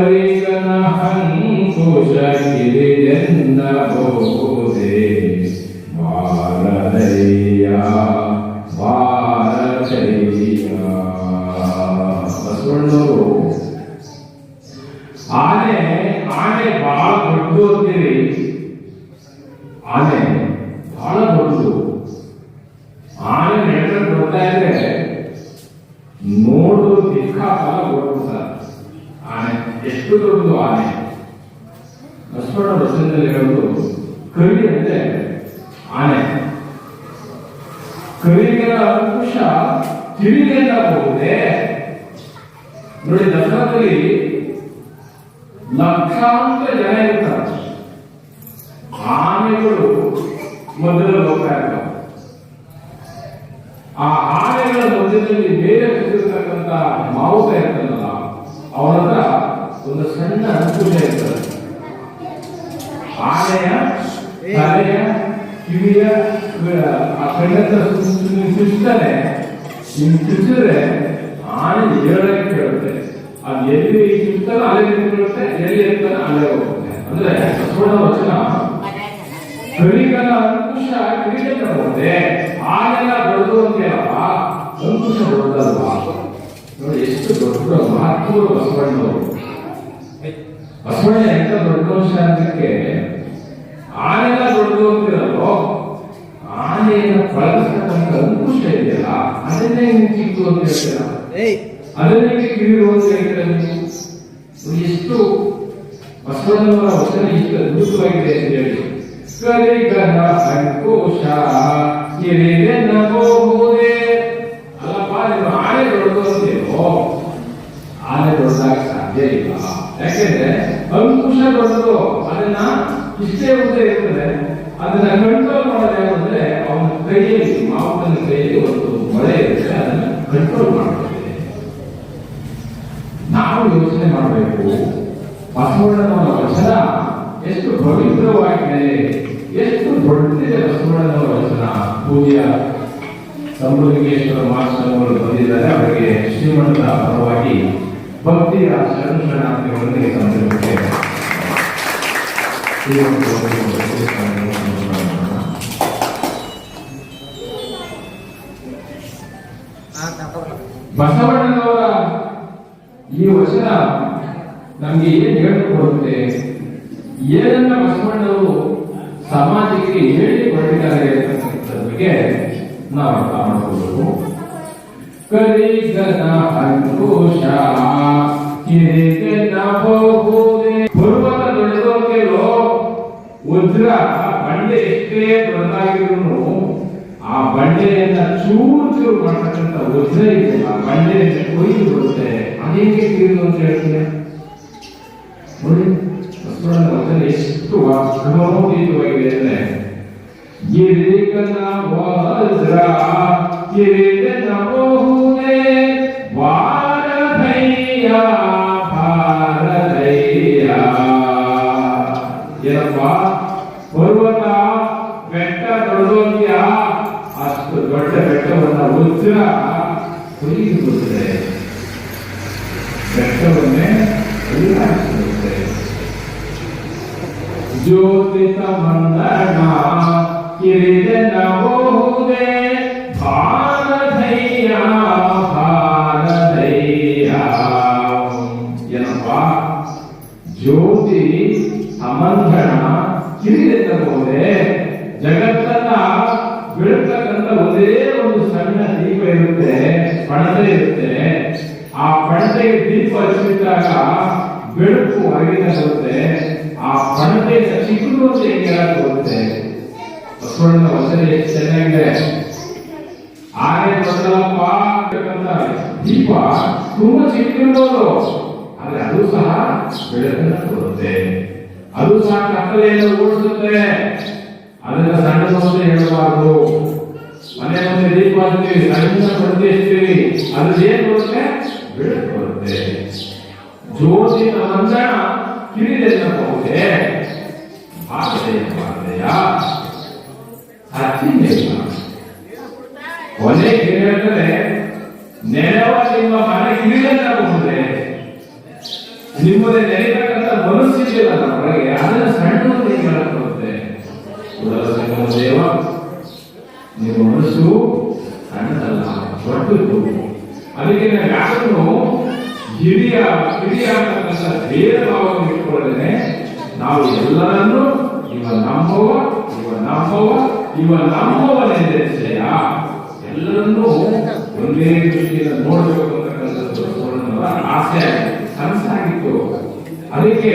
ಕರಿಗನ ಕವಿಗಳ ಅಂಕುಶ ತಿಳಿಗೆಲ್ಲ ಹೋಗುದೇ ನೋಡಿ ದಸರಾದಲ್ಲಿ ಲಕ್ಷಾಂತರ ಜನ ಇರ್ತಾರೆ. ಆನೆಗಳು ಮಧ್ಯದಲ್ಲಿ ಹೋಗ್ತಾ ಇರ್ತಾರೆ. ಆ ಆನೆಗಳ ಮಧ್ಯದಲ್ಲಿ ಬೇರೆ ಕೂತಿರ್ತಕ್ಕಂಥ ಮಾವುತ ಇರ್ತಾನಲ್ಲ ಅವನ ಹತ್ರ ಒಂದು ಸಣ್ಣ ಅಂಕುಶ ಇರ್ತದೆ ಆನೆಯ ತಲೆಯ ಕಿವಿಯ ಆ ಕಣ್ಣತ್ರ ಚುಚ್ತಾನೆ ಹಿಂಗ್ ಚುಚ್ಚಿದ್ರೆ ಆನೆ ಹೇಳಕ್ಕೆ ಕೇಳುತ್ತೆ ಅದು ಎಲ್ಲಿ ಚುಚ್ತಾನೋ ಅಲ್ಲೇ ನಿಂತ್ಕೊಳ್ಳುತ್ತೆ ಎಲ್ಲಿ ಇರ್ತಾನೆ ಅಲ್ಲೇ ಹೋಗುತ್ತೆ ಅಂದ್ರೆ ಸಂಪೂರ್ಣ ವಚನ? ಕವಿಗಳ ಅಂಕುಶ ಕ್ರಿಕೆಟ್ ಹೋದೆ. ಆನೆಲ್ಲ ದೊಡ್ಡದು ಅಂತೀರಲ್ಲ ಅಂಕುಶ ದೊಡ್ಡದಲ್ವಾ ನೋಡಿ ಎಷ್ಟು ದೊಡ್ಡ ಮಹತ್ವ ಬಸವಣ್ಣವರು ಬಸವಣ್ಣ ಎಂತ ದೊಡ್ಡ ಅಂಶ ಅನ್ನಕ್ಕೆ ಆನೆಲ್ಲ ದೊಡ್ಡದು ಅಂತೀರಲ್ವೋ ಆನೆಯನ್ನು ಬಳಸ್ತಕ್ಕಂಥ ಅಂಕುಶ ಇದೆಯಲ್ಲ ಅದನ್ನೇ ನೀವು ಚಿಕ್ಕು ಅಂತ ಹೇಳ್ತೀರ? ಅದನ್ನೇ ಕಿವಿರು ಅಂತ ಹೇಳ್ತೀರ ನೀವು? ಎಷ್ಟು ಬಸವಣ್ಣನವರ ವಚನ ಎಷ್ಟು ಅದ್ಭುತವಾಗಿದೆ ಅಂತ ಹೇಳಿ. ಕಲಿಗನ ಅಂಕುಶ ಬಹುದೇ ಅಲ್ಲಪ್ಪ ನೀವು ಆನೆ ದೊಡ್ಡದು ಆನೆ ದೊಡ್ಡದಾಗ ಸಾಧ್ಯ ಇಲ್ಲ. ಯಾಕೆಂದ್ರೆ ಅಂಕುಶ ದೊಡ್ಡದು, ಅದನ್ನ ಇಷ್ಟೇ ಉದ್ದ ಇರ್ತದೆ ಅದನ್ನ ಕಂಟ್ರೋಲ್ ಮಾಡೋದೇ ಅಂದ್ರೆ ಅವನ ಕೈಯಲ್ಲಿ ಮಾವನ ಕೈಯಲ್ಲಿ ಒಂದು ಮೊಳೆ ಇರುತ್ತೆ, ಅದನ್ನ ಕಂಟ್ರೋಲ್ ಮಾಡ್ತದೆ ನಾವು ಯೋಚನೆ ಮಾಡಬೇಕು. ಬಸವಣ್ಣನವರ ವಚನ ಎಷ್ಟು ಪವಿತ್ರವಾಗಿದೆ. ಎಷ್ಟು ದೊಡ್ಡದಿದೆ ಬಸವಣ್ಣನವರ ವಚನ ಪೂಜ್ಯ ಸಂಬುಲಿಂಗೇಶ್ವರ ಮಹಾಸ್ವಾಮಿಗಳು ಬಂದಿದ್ದಾರೆ. ಅವರಿಗೆ ಶ್ರೀಮಂತ ಪರವಾಗಿ ಭಕ್ತಿಯ ಶರಣ ಶರಣಾರ್ಥಿಗಳೊಂದಿಗೆ ಸಂಬಂಧಿಸಿದೆ ಹಾ ತಗೊಳ್ಳ ಬಸವಣ್ಣನವರ ಈ ವಚನ ನಮಗೆ ಏನ್ ಹೇಳಿಕೊಡುತ್ತೆ ಏನನ್ನ ಬಸವಣ್ಣವರು ಸಮಾಜಕ್ಕೆ ಹೇಳಿ ಹೊರಟಿದ್ದಾರೆ ಬಗ್ಗೆ ನಾವು ಅರ್ಥ ಮಾಡ್ಕೋಬೇಕು. ಕರಿಗನ ಅಂಕುಶ ಕಿರಿಗನ ಬಹುದೇ ಪರ್ವತ ದೊಡ್ಡದೋಕೆಲೋ ವಜ್ರ ಬಂಡೆ ಎಷ್ಟೇ ದೊಡ್ಡದಾಗಿದ್ರು ಆ ಬಂಡೆಯನ್ನ ಚೂರು ಚೂರು ಮಾಡ್ತಕ್ಕಂಥ ಉದ್ರ ಇದೆಯಲ್ಲ ಬಂಡೆ ಕೊಯ್ದು ಬರುತ್ತೆ. ಅದೇಕೆ ತೀರ್ದು ಅಂತ ಹೇಳ್ತೀಯ ವಚನ ಎಷ್ಟು ಅನುಭವೀತವಾಗಿದೆ ಅಂದ್ರೆ ಗಿರಿಗನ ವಜ್ರ ಕಿರಿಗನ ಬಹುದೇ ಭಾರತಯ್ಯ ಭಾರತಯ್ಯ ಏನಪ್ಪ ಪರ್ವತ ಬೆಟ್ಟ ದೊಡ್ಡದೋಗ್ಯ ಅಷ್ಟು ದೊಡ್ಡ ಬೆಟ್ಟವನ್ನ ವಜ್ರ ಕುಯ್ದು ಬಿಡುತ್ತದೆ ಬೆಟ್ಟ ಬೆಟ್ಟವನ್ನೇ ಅಲ್ಲಾಡಿಸಿರುತ್ತೆ ಜ್ಯೋತಿಷ ಮಂದನ ಕಿರಿದನ ಬಹುದೇ ಭಾರತಯ್ಯ ಭಾರತಯ್ಯ ಏನಪ್ಪ? ಜ್ಯೋತಿ ಸಮಂಧನ ಹೋದೆ, ಜಗತ್ತನ್ನ ಬೆಳಕಂತ ಒಂದೇ ಒಂದು ಸಣ್ಣ ದೀಪ ಇರುತ್ತೆ, ಪಣತೆ ಇರುತ್ತೆ. ಆ ಪಣತೆಗೆ ದೀಪ ಹಚ್ಚಿದಾಗ ಬೆಳಕು ಹೊರಗಿನ ಬರುತ್ತೆ ಆ ಪಣತೆಯ ಚಿಕ್ಕದು ಅಂತ ಹೆಂಗೆ ಹೋಗುತ್ತೆ ಬಸವಣ್ಣನ ವಚನ ಎಷ್ಟು ಚೆನ್ನಾಗಿದೆ? ದೊಡ್ಡದಪ್ಪ ಅಂತಕ್ಕಂಥ ದೀಪ ತುಂಬಾ ಸಿಕ್ಕಿರ್ಬೋದು ಆದ್ರೆ ಅದು ಸಹ ಬೆಳಕನ್ನ ಕೊಡುತ್ತೆ. ಅದು ಸಹ ಕತ್ತಲೆಯನ್ನು ಓಡಿಸುತ್ತೆ. ಅದನ್ನ ಸಣ್ಣ ಮುಂದೆ ಹೇಳಬಾರದು. ಮನೆ ಮುಂದೆ ದೀಪ ಹಚ್ತೀವಿ ಸಣ್ಣ ಪ್ರತಿ ಹಚ್ತೀವಿ ಅದು ಏನ್ ಬರುತ್ತೆ ಬೆಳಕು ಬರುತ್ತೆ ಜ್ಯೋತಿನ ಮಂದಣ ಕಿರಿದೆನ್ನಬಹುದೇ ಭಾರತೀಯ ಭಾರತೀಯ ಸಾಧ್ಯವಿಲ್ಲ ಕೊನೆ ಹೇಳ್ತಾರೆ ನೆರವ ನಿಮ್ಮ ಮನೆ ಕಿರಿದನ್ನಾಗಬಹುದೇ ನಿಮ್ಮದೇ ನೆನೆಯಬೇಕಂತ ಮನಸ್ಸಿದೆಯಲ್ಲ ನಮ್ಮ ಒಳಗೆ ಅದನ್ನ ಸಣ್ಣದು ಒಂದೇ ದೃಷ್ಟಿಯಿಂದ ನೋಡಬೇಕು ಅಂತಕ್ಕಂಥದ್ದು ಆಸೆ ಕನಸಾಗಿತ್ತು ಅದಕ್ಕೆ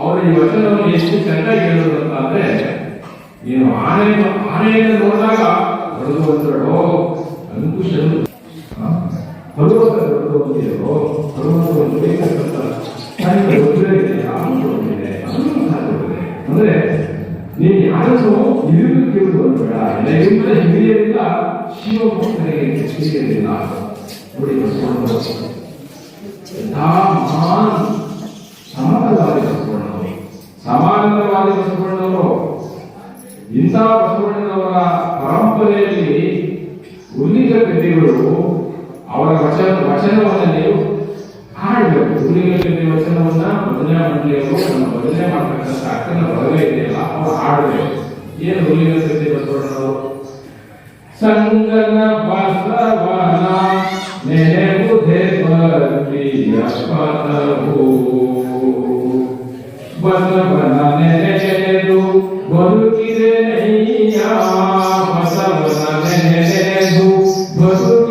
ಅವರು ಈ ವಚನವನ್ನು ಎಷ್ಟು ಚೆನ್ನಾಗಿ ಹೇಳೋದು ಅಂತ ಅಂದ್ರೆ, ನೀನು ಆನೆಯನ್ನು ಆನೆಯನ್ನು ನೋಡಿದಾಗ ಹೊರಡುವಂತರೋ ಅಂಕುಶನು ಪರ್ವತ ದೊಡ್ಡದೊಂದಿರೋ ಪರ್ವತ ಒಂದು ಬೇಕಂತ. ಅಂದ್ರೆ, ನೀನು ಯಾರನ್ನು ಕೇಳುವುದು ಅನ್ಬೇಡ ಎಲ್ಲರಿಂದ ಹಿರಿಯರಿಲ್ಲ ಶಿವಭಕ್ತರಿಗೆ ಹಿರಿಯರಿಲ್ಲ ನೋಡಿ ಮಹಾನ್ ಸಮಾನವಾದಿ ಬಸವಣ್ಣನವರು ಸಮಾನವಾದಿ ಬಸವಣ್ಣನವರು ಇಂಥ ಬಸವಣ್ಣನವರ ಪರಂಪರೆಯಲ್ಲಿ ಉಲ್ಲಿಗ ಕೃತಿಗಳು ಅವರ ವಚನ ವಚನವನ್ನು ನೀವು ಹಾಡಬೇಕು ಉಲ್ಲಿಗ ವಚನವನ್ನ ಭಜನೆ ಮಂಡಳಿಯವರು ಭಜನೆ ಮಾಡ್ತಕ್ಕಂಥ ಅಕ್ಕನ ಬರವೇ ಇದೆಯಲ್ಲ ಅವರು ಹಾಡಬೇಕು ಏನು ಉಲ್ಲಿಗ ಕೃತಿ ಬಸವಣ್ಣನವರು ಸಂಗನ ಬಸವನ ನೆನೆಬುಧೆ ಬರ್ತಿಯ ಪದವು ಬಸವನ ನೆನೆದು ಬದುಕಿದೆ ನೈಯ ಬಸವನ ನೆನೆದು ಬದುಕಿದೆ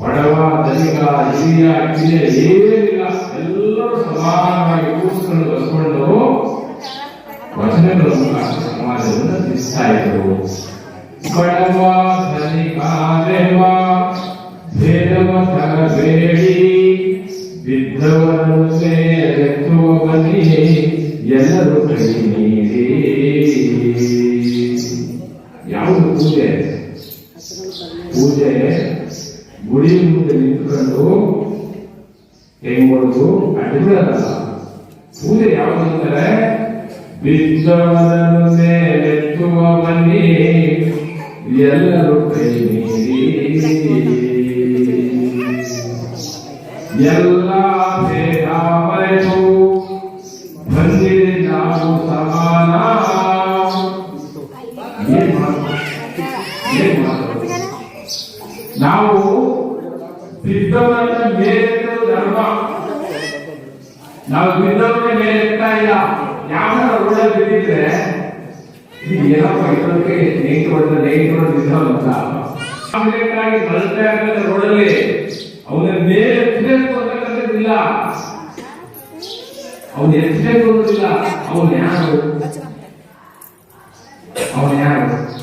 ಬಡವ, ದಲಿತ, ಹಿರಿಯ, ಕಿರಿಯ ಏನಿಲ್ಲ ಎಲ್ಲರೂ ಸಮಾನವಾಗಿ ಕೂಡಿಸಿಕೊಂಡು ಬಸವಣ್ಣರು ವಚನಗಳನ್ನು ಸಮಾಜವನ್ನು ತಿಳಿಸ್ತಾ ಇದ್ರು. ಬಡವ ಧನಿಕ ದೇವ ಭೇದವ ತರಬೇಡಿ ಬಿದ್ದವರನ್ನು ಸೇರೆತ್ತುವ ಬನ್ನಿ ಎಲ್ಲರೂ ಕೈ ನೀಡಿ ಯಾವುದು ಪೂಜೆ? ಗುಡಿ ಮುಂದೆ ನಿಂತ್ಕೊಂಡು ಹೆಂಗ್ ಹೊಡೆದು ಅಡ್ಡಿಬಿಡಲ್ಲ ಪೂಜೆ ಯಾವುದು ಅಂತಾರೆ ಬಿದ್ದವರನ್ನು ಮೇಲೆತ್ತುವ ಬನ್ನಿ ಎಲ್ಲರೂ ಕೈ ನೀಡಿ ಎಲ್ಲ ಇದು ಏನಪ್ಪ ಇದಕ್ಕೆ ನೇಟ್ ಹೊಡೆದ ನೇಟ್ ಹೊಡೆದ ಬಿದ್ದವಲ್ಲ ಆಗಿ ಮಲ್ತಾ ಇರ್ತಾರೆ ರೋಡಲ್ಲಿ ಅವನ ಮೇಲೆ ಎತ್ತಬೇಕು ಅಂತಕ್ಕಂಥದ್ದಿಲ್ಲ. ಅವನು ಎತ್ತಬೇಕು ಅನ್ನೋದಿಲ್ಲ. ಅವನು ಯಾರು? ಅವನು ಯಾರು?